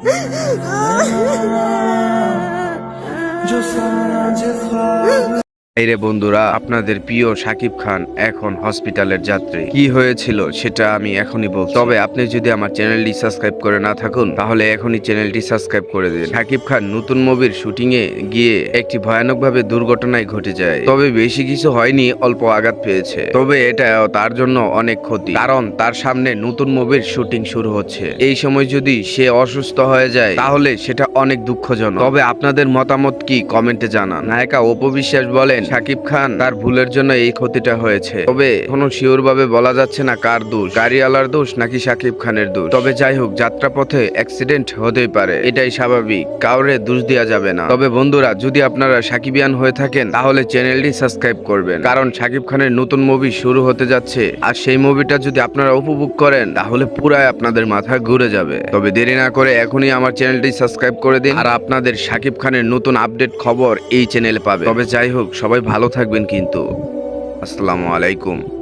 음. 저 사랑한 제 사랑 রে বন্ধুরা, আপনাদের প্রিয় সাকিব খান এখন হসপিটালের যাত্রী। কি হয়েছিল সেটা আমি এখনই বলছি। তবে আপনি যদি আমার চ্যানেলটি সাবস্ক্রাইব করে না থাকুন, তাহলে এখনই চ্যানেলটি সাবস্ক্রাইব করে দিন। সাকিব খান নতুন মুভির শুটিং এ গিয়ে একটি ভয়ানকভাবে দুর্ঘটনায় ঘটে যায়। তবে বেশি কিছু হয়নি, অল্প আঘাত পেয়েছে। তবে এটা তার জন্য অনেক ক্ষতি। কারণ তার সামনে নতুন মুভির শুটিং শুরু হচ্ছে। এই সময় যদি সে অসুস্থ হয়ে যায়, তাহলে সেটা অনেক দুঃখজনক। তবে আপনাদের মতামত কি কমেন্টে জানান। নায়িকা অপবিশ্বাস বলেন শাকিব খান তার ভুলের জন্য এই ক্ষতিটা হয়েছে। তবে কোনো শিওর ভাবে বলা যাচ্ছে না কার দোষ, গাড়িওয়ালার দোষ নাকি শাকিব খানের দোষ। তবে যাই হোক, যাত্রাপথে অ্যাক্সিডেন্ট হতেই পারে, এটাই স্বাভাবিক। কাউরে দোষ দেওয়া যাবে না। তবে বন্ধুরা, যদি আপনারা সাকিবিয়ান হয়ে থাকেন, তাহলে চ্যানেলটি সাবস্ক্রাইব করবেন। কারণ শাকিব খানের নতুন মুভি শুরু হতে যাচ্ছে, আর সেই মুভিটা যদি আপনারা উপভোগ করেন, তাহলে পুরাই আপনাদের মাথা ঘুরে যাবে। তবে দেরি না করে এখনই আমার চ্যানেলটি সাবস্ক্রাইব করে দিন, আর আপনাদের শাকিব খানের নতুন আপডেট খবর এই চ্যানেলে পাবে তবে যাই হোক সবাই ভালো থাকবেন কিন্তু। আসসালামু আলাইকুম।